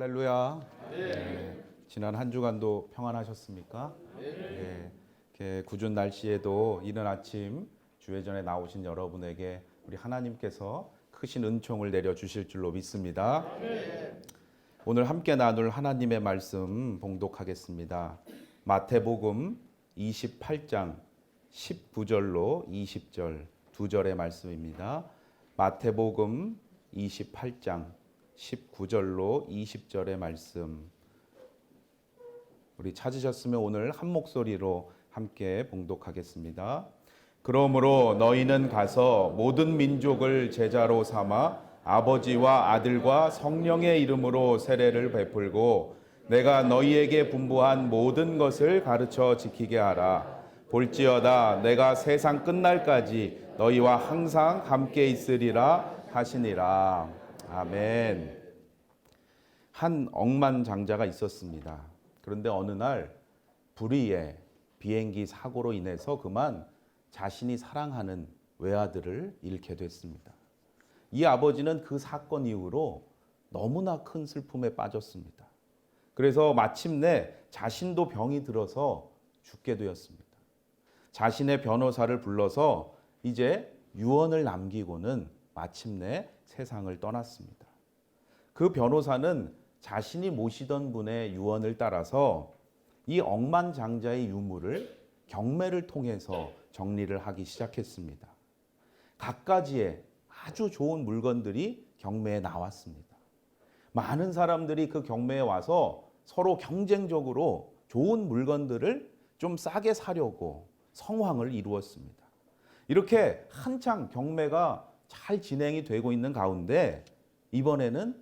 할렐루야. 네. 지난 한 주간도 평안하셨습니까? 네. 이렇게 궂은 날씨에도 이른 아침 주회전에 나오신 여러분에게 우리 하나님께서 크신 은총을 내려 주실 줄로 믿습니다. 오늘 함께 나눌 하나님의 말씀 봉독하겠습니다. 마태복음 28장 19절로 20절 두 절의 말씀입니다. 마태복음 28장 19절로 20절의 말씀. 우리 찾으셨으면 오늘 한 목소리로 함께 봉독하겠습니다. 그러므로 너희는 가서 모든 민족을 제자로 삼아 아버지와 아들과 성령의 이름으로 세례를 베풀고 내가 너희에게 분부한 모든 것을 가르쳐 지키게 하라. 볼지어다 내가 세상 끝날까지 너희와 항상 함께 있으리라 하시니라. 아멘. 한 억만 장자가 있었습니다. 그런데 어느 날 불의의 비행기 사고로 인해서 그만 자신이 사랑하는 외아들을 잃게 됐습니다. 이 아버지는 그 사건 이후로 너무나 큰 슬픔에 빠졌습니다. 그래서 마침내 자신도 병이 들어서 죽게 되었습니다. 자신의 변호사를 불러서 이제 유언을 남기고는 마침내 세상을 떠났습니다. 그 변호사는 자신이 모시던 분의 유언을 따라서 이 억만장자의 유물을 경매를 통해서 정리를 하기 시작했습니다. 갖가지의 아주 좋은 물건들이 경매에 나왔습니다. 많은 사람들이 그 경매에 와서 서로 경쟁적으로 좋은 물건들을 좀 싸게 사려고 성황을 이루었습니다. 이렇게 한창 경매가 잘 진행이 되고 있는 가운데 이번에는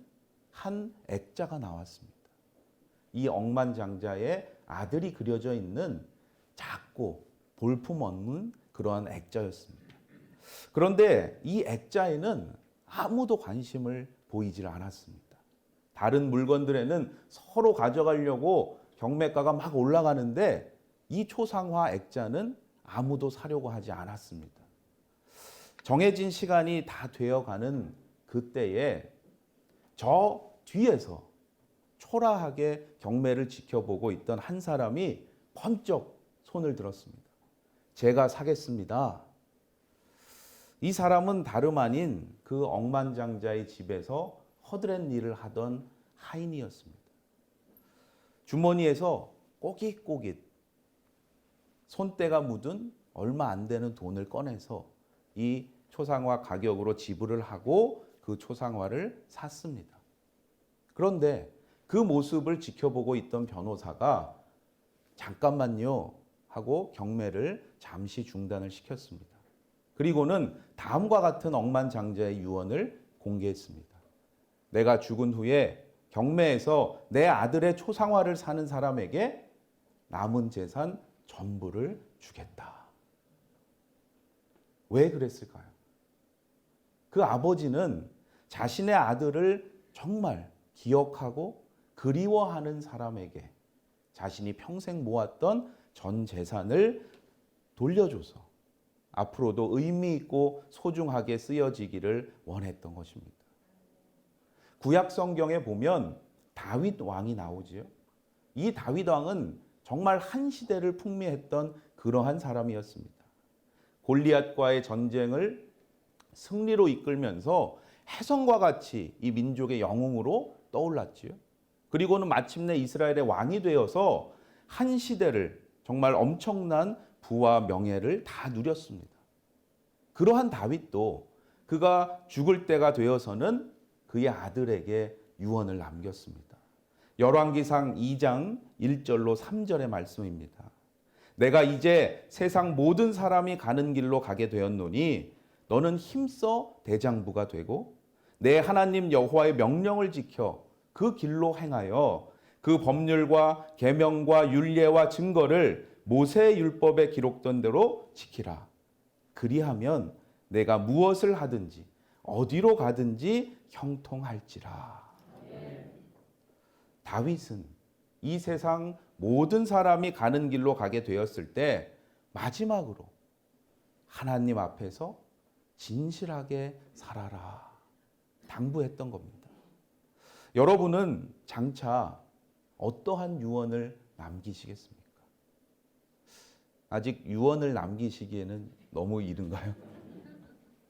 한 액자가 나왔습니다. 이 억만장자의 아들이 그려져 있는 작고 볼품 없는 그러한 액자였습니다. 그런데 이 액자에는 아무도 관심을 보이질 않았습니다. 다른 물건들에는 서로 가져가려고 경매가가 막 올라가는데 이 초상화 액자는 아무도 사려고 하지 않았습니다. 정해진 시간이 다 되어가는 그때에 저 뒤에서 초라하게 경매를 지켜보고 있던 한 사람이 번쩍 손을 들었습니다. 제가 사겠습니다. 이 사람은 다름 아닌 그 억만장자의 집에서 허드렛 일을 하던 하인이었습니다. 주머니에서 꼬깃꼬깃 손때가 묻은 얼마 안 되는 돈을 꺼내서 이 초상화 가격으로 지불을 하고 그 초상화를 샀습니다. 그런데 그 모습을 지켜보고 있던 변호사가 잠깐만요 하고 경매를 잠시 중단을 시켰습니다. 그리고는 다음과 같은 억만장자의 유언을 공개했습니다. 내가 죽은 후에 경매에서 내 아들의 초상화를 사는 사람에게 남은 재산 전부를 주겠다. 왜 그랬을까요? 그 아버지는 자신의 아들을 정말 기억하고 그리워하는 사람에게 자신이 평생 모았던 전 재산을 돌려줘서 앞으로도 의미 있고 소중하게 쓰여지기를 원했던 것입니다. 구약 성경에 보면 다윗 왕이 나오지요. 이 다윗 왕은 정말 한 시대를 풍미했던 그러한 사람이었습니다. 골리앗과의 전쟁을 승리로 이끌면서 해성과 같이 이 민족의 영웅으로 떠올랐지요. 그리고는 마침내 이스라엘의 왕이 되어서 한 시대를 정말 엄청난 부와 명예를 다 누렸습니다. 그러한 다윗도 그가 죽을 때가 되어서는 그의 아들에게 유언을 남겼습니다. 열왕기상 2장 1절로 3절의 말씀입니다. 내가 이제 세상 모든 사람이 가는 길로 가게 되었노니 너는 힘써 대장부가 되고 내 하나님 여호와의 명령을 지켜 그 길로 행하여 그 법률과 계명과 율례와 증거를 모세의 율법에 기록된 대로 지키라. 그리하면 내가 무엇을 하든지 어디로 가든지 형통할지라. 다윗은 이 세상 모든 사람이 가는 길로 가게 되었을 때 마지막으로 하나님 앞에서 진실하게 살아라. 당부했던 겁니다. 여러분은 장차 어떠한 유언을 남기시겠습니까? 아직 유언을 남기시기에는 너무 이른가요?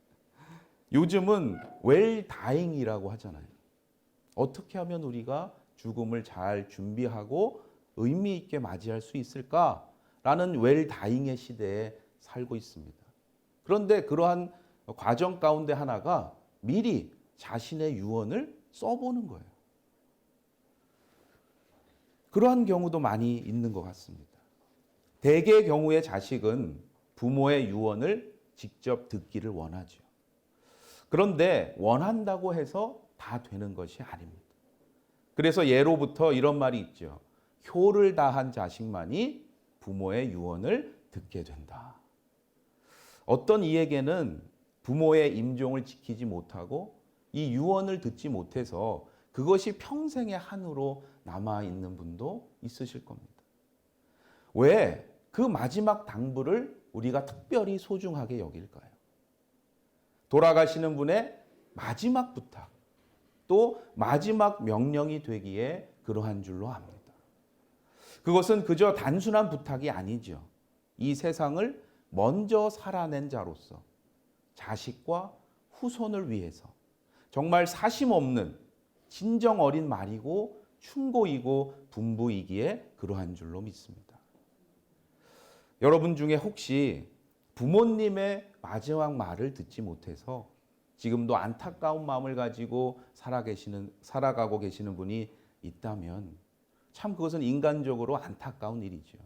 요즘은 웰 다잉이라고 하잖아요. 어떻게 하면 우리가 죽음을 잘 준비하고 의미 있게 맞이할 수 있을까라는 웰 다잉의 시대에 살고 있습니다. 그런데 그러한 과정 가운데 하나가 미리 자신의 유언을 써보는 거예요. 그러한 경우도 많이 있는 것 같습니다. 대개의 경우에 자식은 부모의 유언을 직접 듣기를 원하죠. 그런데 원한다고 해서 다 되는 것이 아닙니다. 그래서 예로부터 이런 말이 있죠. 효를 다한 자식만이 부모의 유언을 듣게 된다. 어떤 이에게는 부모의 임종을 지키지 못하고 이 유언을 듣지 못해서 그것이 평생의 한으로 남아 있는 분도 있으실 겁니다. 왜 그 마지막 당부를 우리가 특별히 소중하게 여길까요? 돌아가시는 분의 마지막 부탁, 또 마지막 명령이 되기에 그러한 줄로 압니다. 그것은 그저 단순한 부탁이 아니죠. 이 세상을 먼저 살아낸 자로서 자식과 후손을 위해서 정말 사심 없는 진정 어린 말이고 충고이고 분부이기에 그러한 줄로 믿습니다. 여러분 중에 혹시 부모님의 마지막 말을 듣지 못해서 지금도 안타까운 마음을 가지고 살아 계시는 살아가고 계시는 분이 있다면 참 그것은 인간적으로 안타까운 일이죠.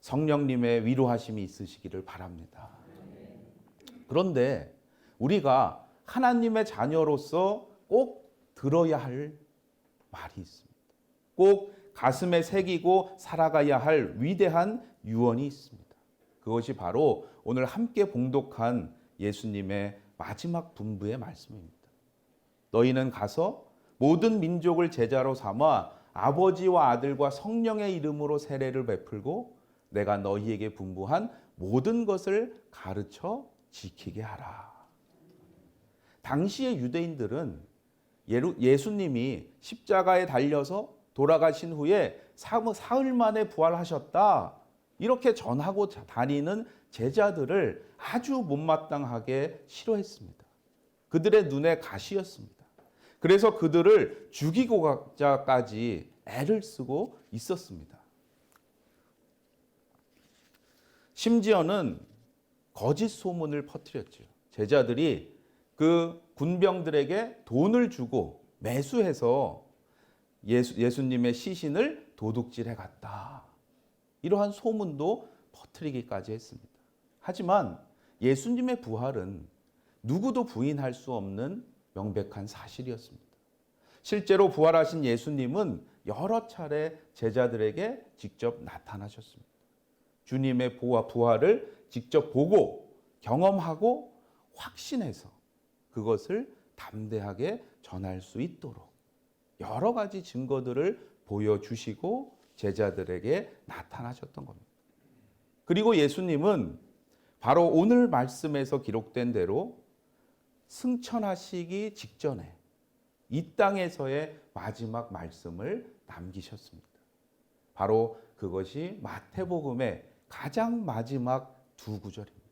성령님의 위로하심이 있으시기를 바랍니다. 그런데 우리가 하나님의 자녀로서 꼭 들어야 할 말이 있습니다. 꼭 가슴에 새기고 살아가야 할 위대한 유언이 있습니다. 그것이 바로 오늘 함께 봉독한 예수님의 마지막 분부의 말씀입니다. 너희는 가서 모든 민족을 제자로 삼아 아버지와 아들과 성령의 이름으로 세례를 베풀고 내가 너희에게 분부한 모든 것을 가르쳐 지키게 하라. 당시의 유대인들은 예수님이 십자가에 달려서 돌아가신 후에 사흘 만에 부활하셨다. 이렇게 전하고 다니는 제자들을 아주 못마땅하게 싫어했습니다. 그들의 눈에 가시였습니다. 그래서 그들을 죽이고자까지 애를 쓰고 있었습니다. 심지어는 거짓 소문을 퍼뜨렸죠. 제자들이 그 군병들에게 돈을 주고 매수해서 예수, 예수님의 시신을 도둑질해 갔다. 이러한 소문도 퍼뜨리기까지 했습니다. 하지만 예수님의 부활은 누구도 부인할 수 없는 명백한 사실이었습니다. 실제로 부활하신 예수님은 여러 차례 제자들에게 직접 나타나셨습니다. 주님의 부활을 직접 보고 경험하고 확신해서 그것을 담대하게 전할 수 있도록 여러 가지 증거들을 보여주시고 제자들에게 나타나셨던 겁니다. 그리고 예수님은 바로 오늘 말씀에서 기록된 대로 승천하시기 직전에 이 땅에서의 마지막 말씀을 남기셨습니다. 바로 그것이 마태복음의 가장 마지막 두 구절입니다.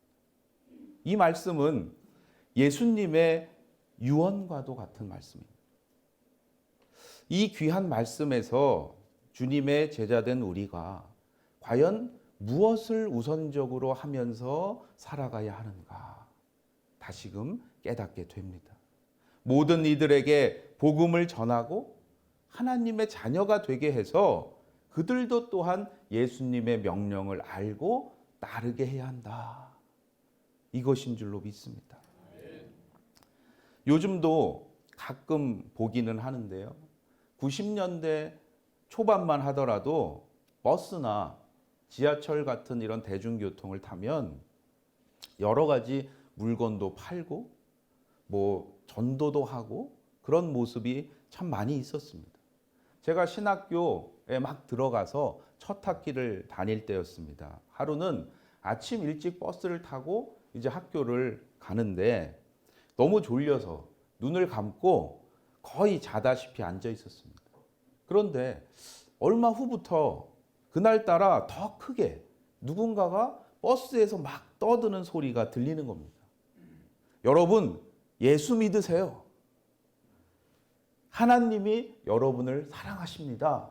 이 말씀은 예수님의 유언과도 같은 말씀입니다. 이 귀한 말씀에서 주님의 제자된 우리가 과연 무엇을 우선적으로 하면서 살아가야 하는가 다시금 깨닫게 됩니다. 모든 이들에게 복음을 전하고 하나님의 자녀가 되게 해서 그들도 또한 예수님의 명령을 알고 따르게 해야 한다. 이것인 줄로 믿습니다. 요즘도 가끔 보기는 하는데요. 90년대 초반만 하더라도 버스나 지하철 같은 이런 대중교통을 타면 여러 가지 물건도 팔고 뭐 전도도 하고 그런 모습이 참 많이 있었습니다. 제가 신학교에 막 들어가서 첫 학기를 다닐 때였습니다. 하루는 아침 일찍 버스를 타고 이제 학교를 가는데 너무 졸려서 눈을 감고 거의 자다시피 앉아 있었습니다. 그런데 얼마 후부터 그날따라 더 크게 누군가가 버스에서 막 떠드는 소리가 들리는 겁니다. 여러분, 예수 믿으세요. 하나님이 여러분을 사랑하십니다.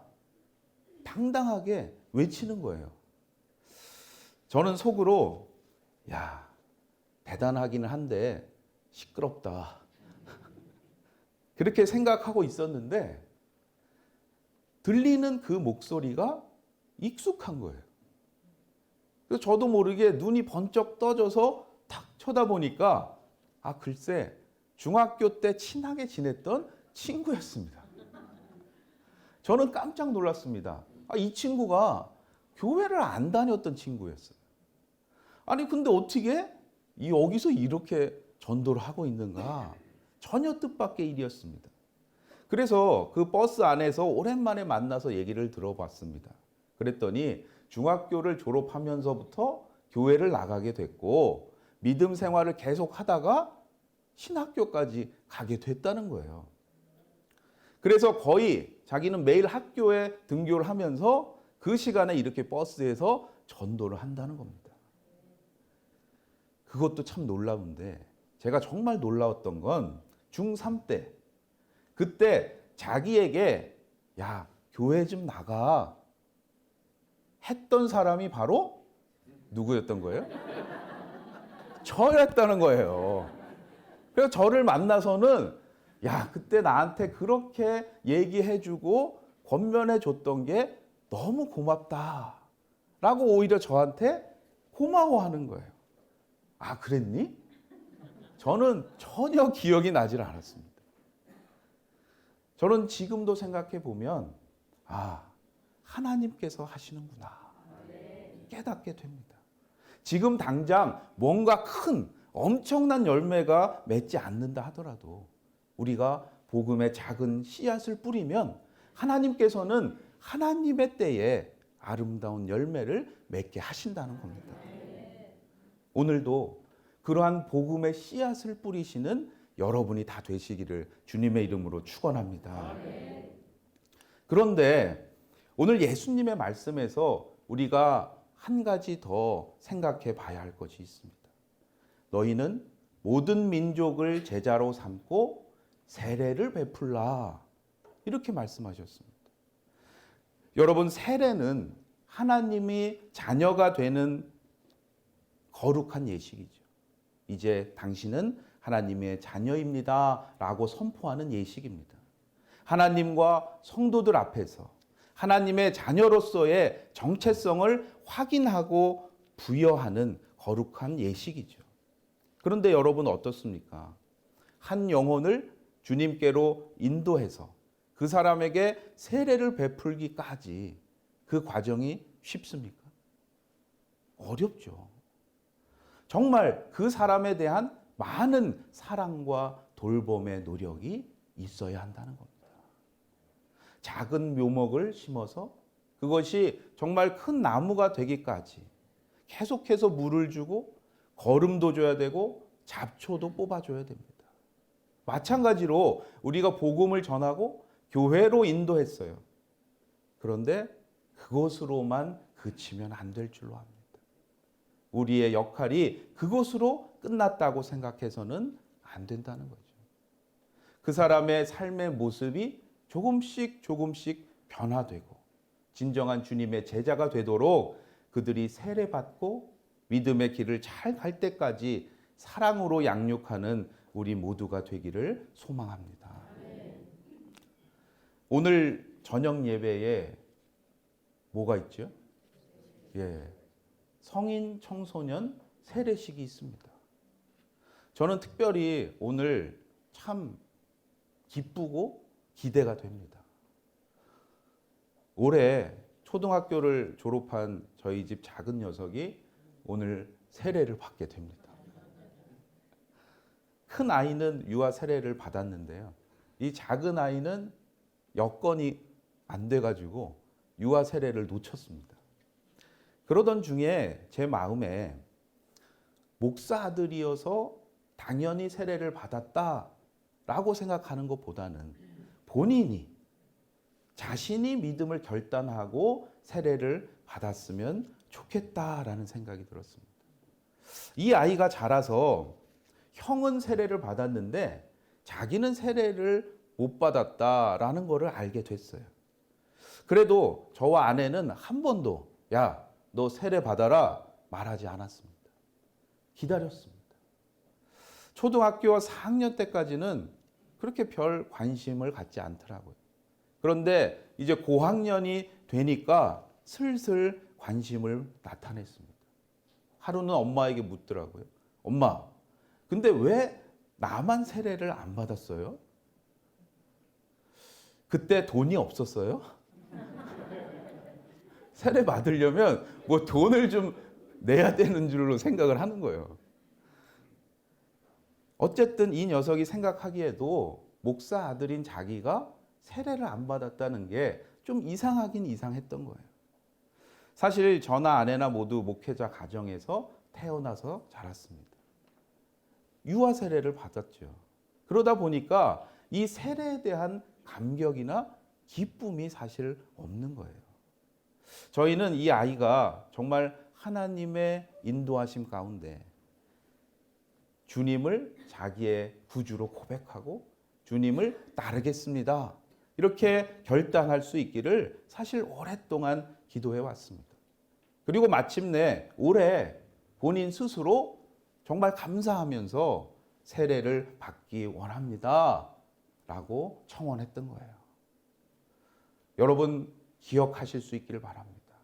당당하게 외치는 거예요. 저는 속으로, 야, 대단하기는 한데 시끄럽다. 그렇게 생각하고 있었는데, 들리는 그 목소리가 익숙한 거예요. 그래서 저도 모르게 눈이 번쩍 떠져서 탁 쳐다보니까 아 글쎄 중학교 때 친하게 지냈던 친구였습니다. 저는 깜짝 놀랐습니다. 아, 이 친구가 교회를 안 다녔던 친구였어요. 아니 근데 어떻게 이 여기서 이렇게 전도를 하고 있는가? 전혀 뜻밖의 일이었습니다. 그래서 그 버스 안에서 오랜만에 만나서 얘기를 들어봤습니다. 그랬더니 중학교를 졸업하면서부터 교회를 나가게 됐고 믿음 생활을 계속 하다가 신학교까지 가게 됐다는 거예요. 그래서 거의 자기는 매일 학교에 등교를 하면서 그 시간에 이렇게 버스에서 전도를 한다는 겁니다. 그것도 참 놀라운데 제가 정말 놀라웠던 건 중3 때 그때 자기에게 야 교회 좀 나가 했던 사람이 바로 누구였던 거예요? 저였다는 거예요. 그래서 저를 만나서는 야 그때 나한테 그렇게 얘기해주고 권면해줬던 게 너무 고맙다 라고 오히려 저한테 고마워하는 거예요. 아 그랬니? 저는 전혀 기억이 나질 않았습니다. 저는 지금도 생각해 보면 아 하나님께서 하시는구나 깨닫게 됩니다. 지금 당장 뭔가 큰 엄청난 열매가 맺지 않는다 하더라도 우리가 복음의 작은 씨앗을 뿌리면 하나님께서는 하나님의 때에 아름다운 열매를 맺게 하신다는 겁니다. 오늘도 그러한 복음의 씨앗을 뿌리시는 여러분이 다 되시기를 주님의 이름으로 축원합니다. 그런데 오늘 예수님의 말씀에서 우리가 한 가지 더 생각해 봐야 할 것이 있습니다. 너희는 모든 민족을 제자로 삼고 세례를 베풀라. 이렇게 말씀하셨습니다. 여러분, 세례는 하나님이 자녀가 되는 거룩한 예식이죠. 이제 당신은 하나님의 자녀입니다. 라고 선포하는 예식입니다. 하나님과 성도들 앞에서 하나님의 자녀로서의 정체성을 확인하고 부여하는 거룩한 예식이죠. 그런데 여러분 어떻습니까? 한 영혼을 주님께로 인도해서 그 사람에게 세례를 베풀기까지 그 과정이 쉽습니까? 어렵죠. 정말 그 사람에 대한 많은 사랑과 돌봄의 노력이 있어야 한다는 겁니다. 작은 묘목을 심어서 그것이 정말 큰 나무가 되기까지 계속해서 물을 주고 거름도 줘야 되고 잡초도 뽑아줘야 됩니다. 마찬가지로 우리가 복음을 전하고 교회로 인도했어요. 그런데 그것으로만 그치면 안 될 줄로 압니다. 우리의 역할이 그것으로 끝났다고 생각해서는 안 된다는 거죠. 그 사람의 삶의 모습이 조금씩 조금씩 변화되고 진정한 주님의 제자가 되도록 그들이 세례받고 믿음의 길을 잘 갈 때까지 사랑으로 양육하는 우리 모두가 되기를 소망합니다. 오늘 저녁 예배에 뭐가 있죠? 예. 성인 청소년 세례식이 있습니다. 저는 특별히 오늘 참 기쁘고 기대가 됩니다. 올해 초등학교를 졸업한 저희 집 작은 녀석이 오늘 세례를 받게 됩니다. 큰 아이는 유아 세례를 받았는데요. 이 작은 아이는 여건이 안 돼가지고 유아 세례를 놓쳤습니다. 그러던 중에 제 마음에 목사 아들이어서 당연히 세례를 받았다 라고 생각하는 것보다는 본인이 자신이 믿음을 결단하고 세례를 받았으면 좋겠다라는 생각이 들었습니다. 이 아이가 자라서 형은 세례를 받았는데 자기는 세례를 못 받았다라는 것을 알게 됐어요. 그래도 저와 아내는 한 번도 야, 너 세례 받아라 말하지 않았습니다. 기다렸습니다. 초등학교 4학년 때까지는 그렇게 별 관심을 갖지 않더라고요. 그런데 이제 고학년이 되니까 슬슬 관심을 나타냈습니다. 하루는 엄마에게 묻더라고요. 엄마, 근데 왜 나만 세례를 안 받았어요? 그때 돈이 없었어요? 세례 받으려면 뭐 돈을 좀 내야 되는 줄로 생각을 하는 거예요. 어쨌든 이 녀석이 생각하기에도 목사 아들인 자기가 세례를 안 받았다는 게 좀 이상하긴 이상했던 거예요. 사실 저나 아내나 모두 목회자 가정에서 태어나서 자랐습니다. 유아 세례를 받았죠. 그러다 보니까 이 세례에 대한 감격이나 기쁨이 사실 없는 거예요. 저희는 이 아이가 정말 하나님의 인도하심 가운데 주님을 자기의 구주로 고백하고 주님을 따르겠습니다. 이렇게 결단할 수 있기를 사실 오랫동안 기도해 왔습니다. 그리고 마침내 올해 본인 스스로 정말 감사하면서 세례를 받기 원합니다. 라고 청원했던 거예요. 여러분 기억하실 수 있기를 바랍니다.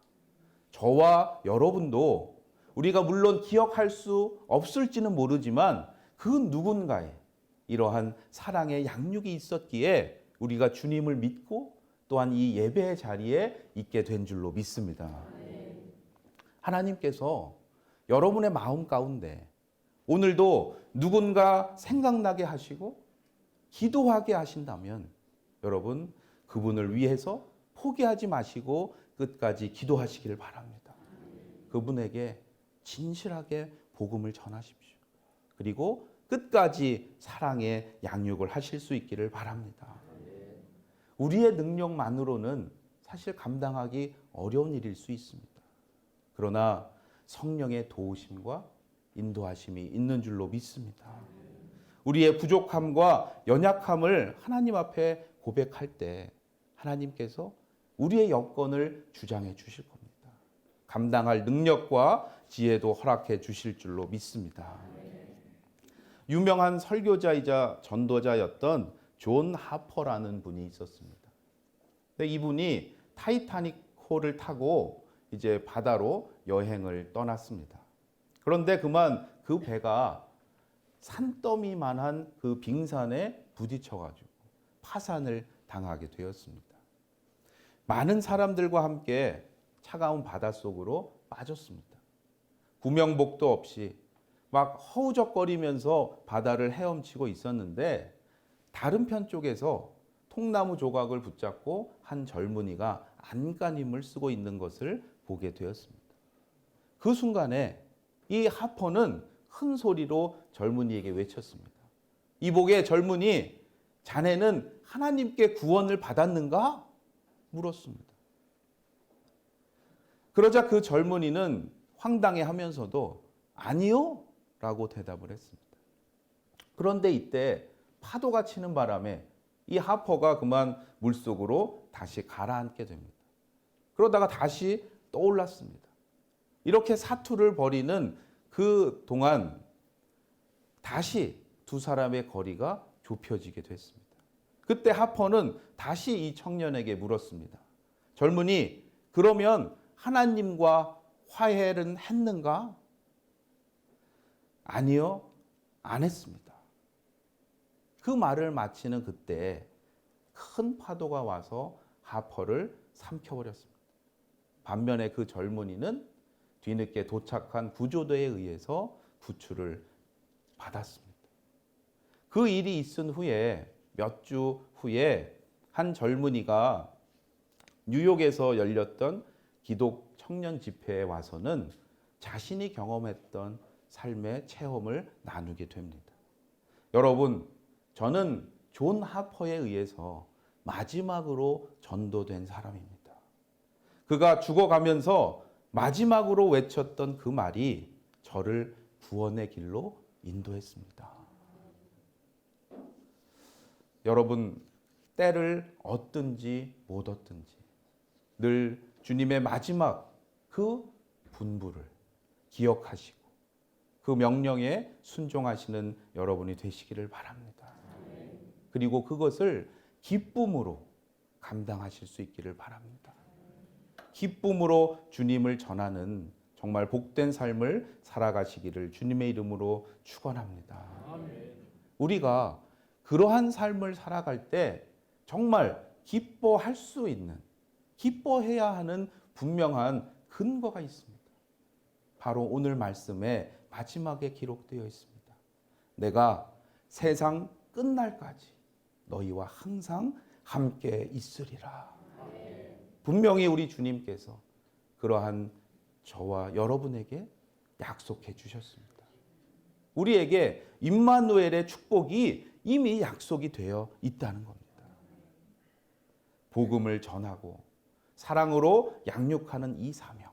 저와 여러분도 우리가 물론 기억할 수 없을지는 모르지만 그 누군가의 이러한 사랑의 양육이 있었기에 우리가 주님을 믿고 또한 이 예배의 자리에 있게 된 줄로 믿습니다. 하나님께서 여러분의 마음 가운데 오늘도 누군가 생각나게 하시고 기도하게 하신다면 여러분 그분을 위해서 포기하지 마시고 끝까지 기도하시기를 바랍니다. 그분에게 진실하게 복음을 전하십시오. 그리고 끝까지 사랑의 양육을 하실 수 있기를 바랍니다. 우리의 능력만으로는 사실 감당하기 어려운 일일 수 있습니다. 그러나 성령의 도우심과 인도하심이 있는 줄로 믿습니다. 우리의 부족함과 연약함을 하나님 앞에 고백할 때 하나님께서 우리의 여건을 주장해 주실 겁니다. 감당할 능력과 지혜도 허락해 주실 줄로 믿습니다. 유명한 설교자이자 전도자였던 존 하퍼라는 분이 있었습니다. 근데 이분이 타이타닉 호를 타고 이제 바다로 여행을 떠났습니다. 그런데 그만 그 배가 산더미만한 그 빙산에 부딪혀가지고 파산을 당하게 되었습니다. 많은 사람들과 함께 차가운 바다 속으로 빠졌습니다. 구명복도 없이 막 허우적거리면서 바다를 헤엄치고 있었는데 다른 편 쪽에서 통나무 조각을 붙잡고 한 젊은이가 안간힘을 쓰고 있는 것을 보게 되었습니다. 그 순간에 이 하퍼는 큰 소리로 젊은이에게 외쳤습니다. 이복의 젊은이, 자네는 하나님께 구원을 받았는가? 물었습니다. 그러자 그 젊은이는 황당해 하면서도 아니요? 라고 대답을 했습니다. 그런데 이때 파도가 치는 바람에 이 하퍼가 그만 물속으로 다시 가라앉게 됩니다. 그러다가 다시 떠올랐습니다. 이렇게 사투를 벌이는 그 동안 다시 두 사람의 거리가 좁혀지게 됐습니다. 그때 하퍼는 다시 이 청년에게 물었습니다. 젊은이, 그러면 하나님과 화해는 했는가? 아니요, 안 했습니다. 그 말을 마치는 그때 큰 파도가 와서 하퍼를 삼켜버렸습니다. 반면에 그 젊은이는 뒤늦게 도착한 구조대에 의해서 구출을 받았습니다. 그 일이 있은 후에 몇 주 후에 한 젊은이가 뉴욕에서 열렸던 기독 청년 집회에 와서는 자신이 경험했던 삶의 체험을 나누게 됩니다. 여러분, 저는 존 하퍼에 의해서 마지막으로 전도된 사람입니다. 그가 죽어가면서 마지막으로 외쳤던 그 말이 저를 구원의 길로 인도했습니다. 여러분, 때를 얻든지 못 얻든지 늘 주님의 마지막 그 분부를 기억하시고 그 명령에 순종하시는 여러분이 되시기를 바랍니다. 그리고 그것을 기쁨으로 감당하실 수 있기를 바랍니다. 기쁨으로 주님을 전하는 정말 복된 삶을 살아가시기를 주님의 이름으로 축원합니다. 우리가 그러한 삶을 살아갈 때 정말 기뻐할 수 있는 기뻐해야 하는 분명한 근거가 있습니다. 바로 오늘 말씀에 마지막에 기록되어 있습니다. 내가 세상 끝날까지 너희와 항상 함께 있으리라. 분명히 우리 주님께서 그러한 저와 여러분에게 약속해 주셨습니다. 우리에게 임마누엘의 축복이 이미 약속이 되어 있다는 겁니다. 복음을 전하고 사랑으로 양육하는 이 사명.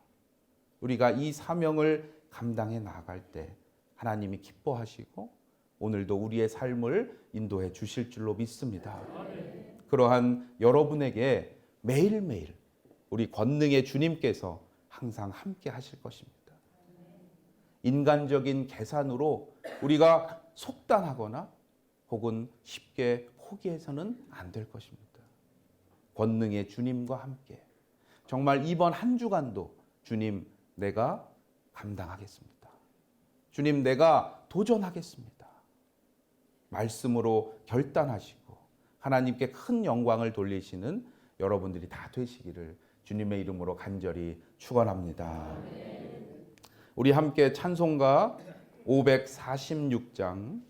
우리가 이 사명을 감당해 나갈 때 하나님이 기뻐하시고 오늘도 우리의 삶을 인도해 주실 줄로 믿습니다. 그러한 여러분에게 매일매일 우리 권능의 주님께서 항상 함께 하실 것입니다. 인간적인 계산으로 우리가 속단하거나 혹은 쉽게 포기해서는 안 될 것입니다. 권능의 주님과 함께 정말 이번 한 주간도 주님 내가 감당하겠습니다. 주님 내가 도전하겠습니다. 말씀으로 결단하시고 하나님께 큰 영광을 돌리시는 여러분들이 다 되시기를 주님의 이름으로 간절히 축원합니다. 우리 함께 찬송가 546장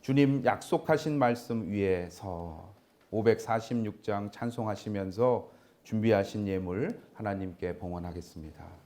주님 약속하신 말씀 위에서 546장 찬송하시면서 준비하신 예물 하나님께 봉헌하겠습니다.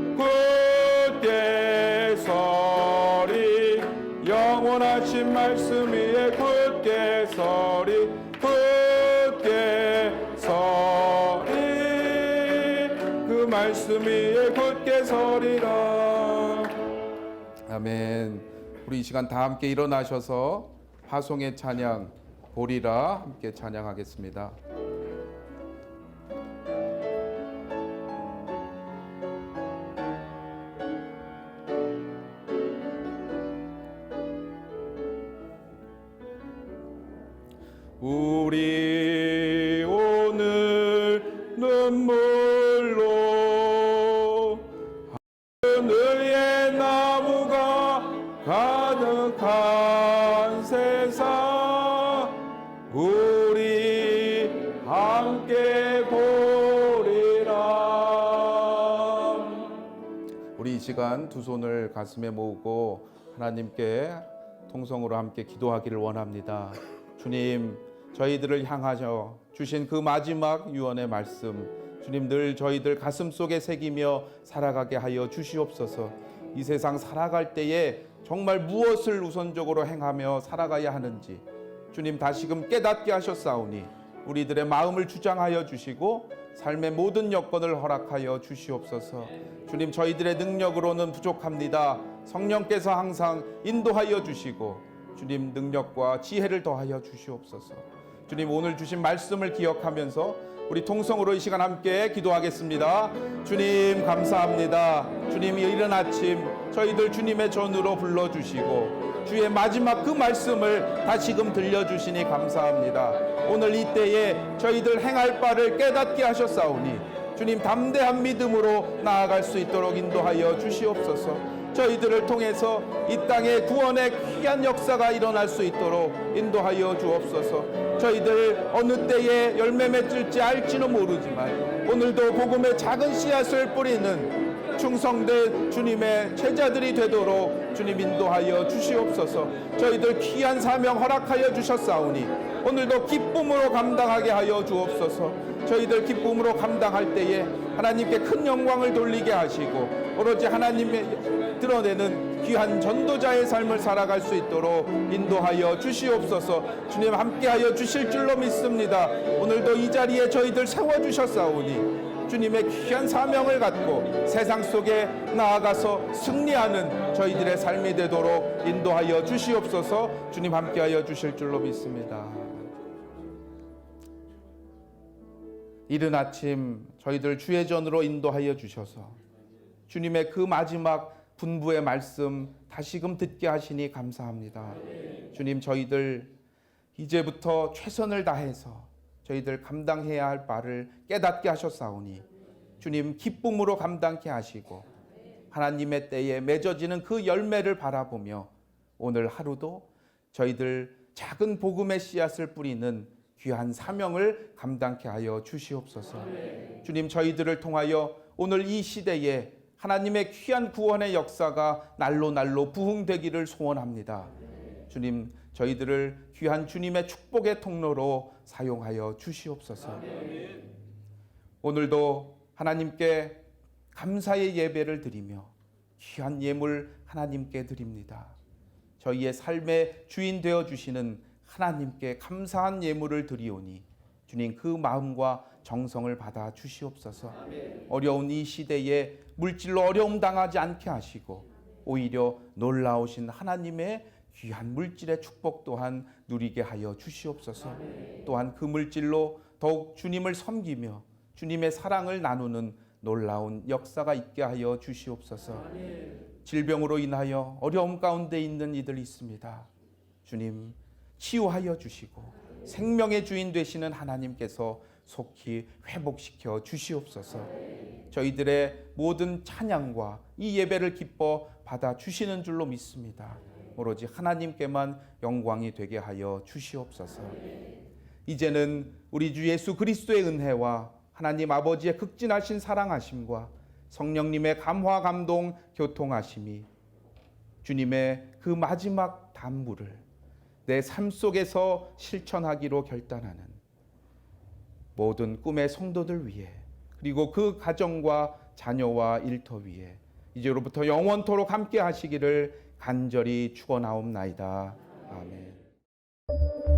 말씀 위에 굳게 서리 굳게 서리. 그 말씀 위에 굳게 서리라. 아멘. 우리 이 시간 다 함께 일어나셔서 화송의 찬양 보리라 함께 찬양하겠습니다 우리 오늘 눈물로 하늘의 나무가 가득한 세상 우리 함께 보리라 우리 이 시간 두 손을 가슴에 모으고 하나님께 통성으로 함께 기도하기를 원합니다. 주님 저희들을 향하셔 주신 그 마지막 유언의 말씀, 주님 늘 저희들 가슴 속에 새기며 살아가게 하여 주시옵소서. 이 세상 살아갈 때에 정말 무엇을 우선적으로 행하며 살아가야 하는지 주님 다시금 깨닫게 하셨사오니 우리들의 마음을 주장하여 주시고 삶의 모든 여건을 허락하여 주시옵소서. 주님 저희들의 능력으로는 부족합니다. 성령께서 항상 인도하여 주시고 주님 능력과 지혜를 더하여 주시옵소서. 주님 오늘 주신 말씀을 기억하면서 우리 통성으로 이 시간 함께 기도하겠습니다. 주님 감사합니다. 주님이 이른 아침 저희들 주님의 전으로 불러 주시고 주의 마지막 그 말씀을 다시금 들려주시니 감사합니다. 오늘 이때에 저희들 행할 바를 깨닫게 하셨사오니 주님 담대한 믿음으로 나아갈 수 있도록 인도하여 주시옵소서. 저희들을 통해서 이 땅에 구원의 귀한 역사가 일어날 수 있도록 인도하여 주옵소서. 저희들 어느 때에 열매 맺을지 알지는 모르지만 오늘도 복음의 작은 씨앗을 뿌리는 충성된 주님의 제자들이 되도록 주님 인도하여 주시옵소서. 저희들 귀한 사명 허락하여 주셨사오니 오늘도 기쁨으로 감당하게 하여 주옵소서. 저희들 기쁨으로 감당할 때에 하나님께 큰 영광을 돌리게 하시고 오로지 하나님의 드러내는 귀한 전도자의 삶을 살아갈 수 있도록 인도하여 주시옵소서. 주님 함께하여 주실 줄로 믿습니다. 오늘도 이 자리에 저희들 세워 주셨사오니 주님의 귀한 사명을 갖고 세상 속에 나아가서 승리하는 저희들의 삶이 되도록 인도하여 주시옵소서. 주님 함께하여 주실 줄로 믿습니다. 이른 아침 저희들 주의 전으로 인도하여 주셔서 주님의 그 마지막 분부의 말씀 다시금 듣게 하시니 감사합니다. 주님 저희들 이제부터 최선을 다해서 저희들 감당해야 할 바를 깨닫게 하셨사오니 주님 기쁨으로 감당케 하시고 하나님의 때에 맺어지는 그 열매를 바라보며 오늘 하루도 저희들 작은 복음의 씨앗을 뿌리는 귀한 사명을 감당케 하여 주시옵소서. 주님 저희들을 통하여 오늘 이 시대에 하나님의 귀한 구원의 역사가 날로 날로 부흥되기를 소원합니다. 주님 저희들을 귀한 주님의 축복의 통로로 사용하여 주시옵소서. 오늘도 하나님께 감사의 예배를 드리며 귀한 예물 하나님께 드립니다. 저희의 삶의 주인 되어 주시는 하나님께 감사한 예물을 드리오니 주님 그 마음과 정성을 받아 주시옵소서. 어려운 이 시대에 물질로 어려움 당하지 않게 하시고 오히려 놀라우신 하나님의 귀한 물질의 축복 또한 누리게 하여 주시옵소서. 또한 그 물질로 더욱 주님을 섬기며 주님의 사랑을 나누는 놀라운 역사가 있게 하여 주시옵소서. 질병으로 인하여 어려움 가운데 있는 이들 있습니다. 주님 치유하여 주시고 생명의 주인 되시는 하나님께서 속히 회복시켜 주시옵소서. 저희들의 모든 찬양과 이 예배를 기뻐 받아 주시는 줄로 믿습니다. 오로지 하나님께만 영광이 되게 하여 주시옵소서. 이제는 우리 주 예수 그리스도의 은혜와 하나님 아버지의 극진하신 사랑하심과 성령님의 감화 감동 교통하심이 주님의 그 마지막 단물을 내 삶 속에서 실천하기로 결단하는 모든 꿈의 성도들 위해 그리고 그 가정과 자녀와 일터 위에 이제로부터 영원토록 함께 하시기를 간절히 축원하옵나이다. 아멘.